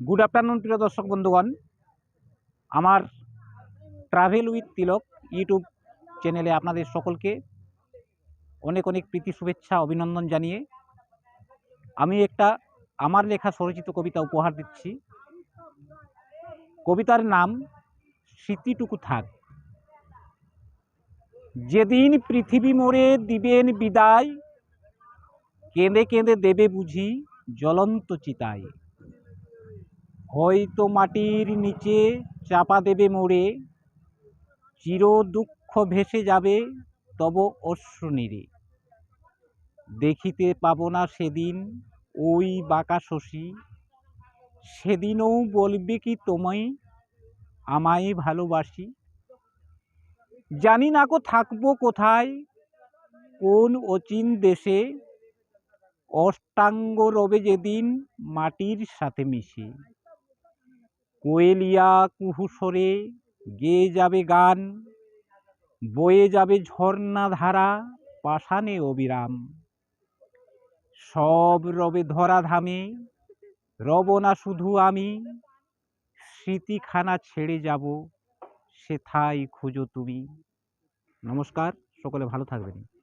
Good afternoon প্রিয় দর্শক বন্ধুগণ। আমার ট্রাভেল উইথ তিলক ইউটিউব চ্যানেলে আপনাদের সকলকে অনেক অনেক প্রীতি, শুভেচ্ছা, অভিনন্দন জানিয়ে আমি একটা আমার লেখা স্বরচিত কবিতা উপহার দিচ্ছি। কবিতার নাম স্মৃতিটুকু থাক। যেদিন পৃথিবী মোড়ে দিবেন বিদায়, কেঁদে কেঁদে দেবে বুঝি জ্বলন্ত চিতায়। হয়তো মাটির নিচে চাপা দেবে মোড়ে চির দুঃখ ভেসে যাবে তব অশ্রুনীরে। দেখিতে পাব না সেদিন ওই বাঁকা শশী। সেদিনও বলবে কি তোমায় আমায় ভালোবাসি। জানি না কো থাকব কোথায়, কোন অচিন দেশে। অষ্টাঙ্গ রবে যেদিন মাটির সাথে মিশে। কোয়েলিয়া কুহুসরে গেয়ে যাবে গান, বয়ে যাবে ঝর্ণা ধারা, পাষাণে অবিরাম। সব রবে ধরা ধামে, রব না শুধু আমি, স্মৃতিখানা ছেড়ে যাব, সেথায় খুঁজো তুমি। নমস্কার, সকলে ভালো থাকবেন।